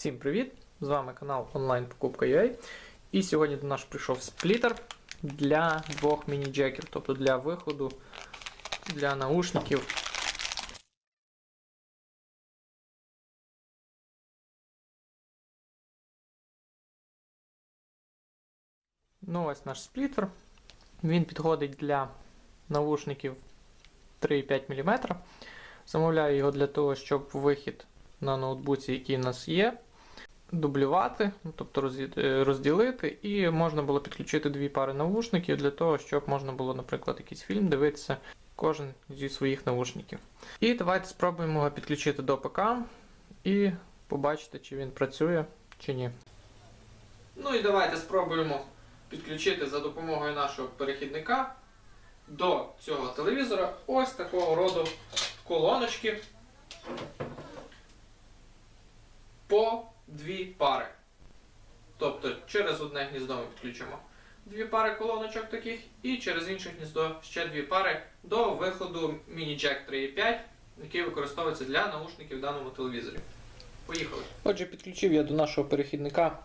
Всім привіт! З вами канал онлайн покупка UA. І сьогодні до нас прийшов сплітер для двох міні-джеків, тобто для виходу для наушників. Ну, ось наш сплітер. Він підходить для наушників 3,5 мм. Замовляю його для того, щоб вихід на ноутбуці, який у нас є, дублювати, ну, тобто е, розділити, і можна було підключити дві пари навушників для того, щоб можна було, наприклад, якийсь фільм дивитися кожен зі своїх навушників. І давайте спробуємо його підключити до ПК і побачити, чи він працює, чи ні. Ну і давайте спробуємо підключити за допомогою нашого перехідника до цього телевізора ось такого роду колоночки по дві пари. Тобто через одне гніздо ми підключимо дві пари колоночок таких, і через інше гніздо ще дві пари до виходу міні-джек 3.5, який використовується для наушників в даному телевізорі. Поїхали. Отже, підключив я до нашого перехідника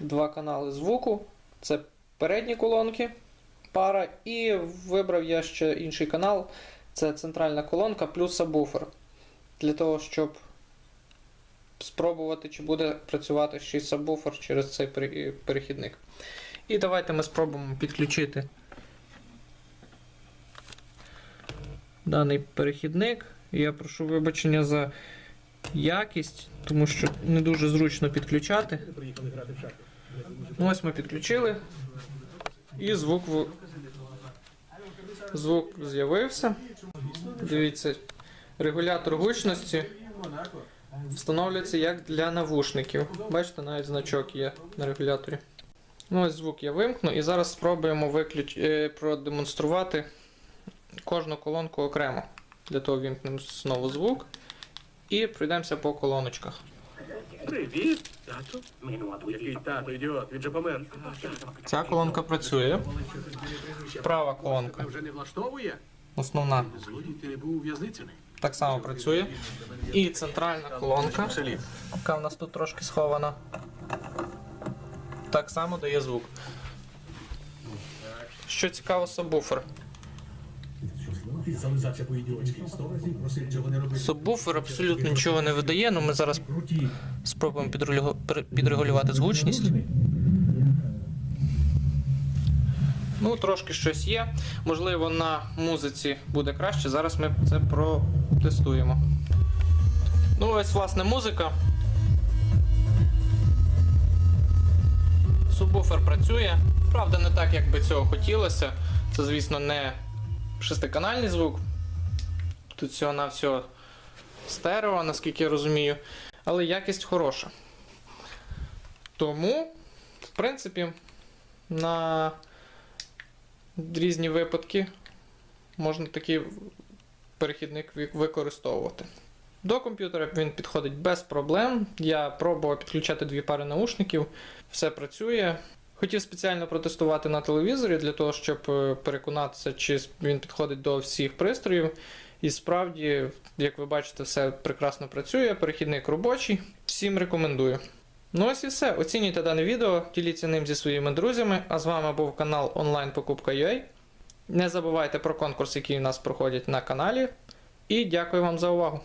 два канали звуку. Це передні колонки, пара, і вибрав я ще інший канал. Це центральна колонка плюс сабвуфер. Для того, щоб спробувати, чи буде працювати ще й сабвуфер через цей перехідник. І давайте ми спробуємо підключити даний перехідник. Я прошу вибачення за якість, тому що не дуже зручно підключати. Ось ми підключили. І звук, в- звук з'явився. Дивіться, регулятор гучності встановлюється як для навушників. Бачите, навіть значок є на регуляторі. Ну, ось звук я вимкну і зараз спробуємо виключ... е, продемонструвати кожну колонку окремо. Для того вімкнемо знову звук і пройдемося по колоночках. Привіт, тато. Який тато, ідіот, він же помер. Ця колонка працює. Права колонка, Вже не влаштовує? основна, Злодій ти не був ув'язничений. Так само працює. І центральна колонка, яка в нас тут трошки схована. Так само дає звук. Що цікаво, сабвуфер. Сабвуфер абсолютно нічого не видає, але ми зараз спробуємо підрегулювати звучність. Ну, трошки щось є. Можливо, на музиці буде краще. Зараз ми це протестуємо. Ну, ось, власне, музика. Субвуфер працює. Правда, не так, як би цього хотілося. Це, звісно, не шестиканальний звук. Тут всього на всього стерео, наскільки я розумію. Але якість хороша. Тому, в принципі, на різні випадки можна такий перехідник використовувати. До комп'ютера він підходить без проблем. Я пробував підключати дві пари наушників, все працює. Хотів спеціально протестувати на телевізорі для того, щоб е, переконатися, чи він підходить до всіх пристроїв. І справді, як ви бачите, все прекрасно працює. Перехідник робочий. Всім рекомендую. Ну ось і все. Оцінюйте дане відео, діліться ним зі своїми друзями. А з вами був канал онлайн Покупка.ua. Не забувайте про конкурс, який у нас проходять на каналі. І дякую вам за увагу.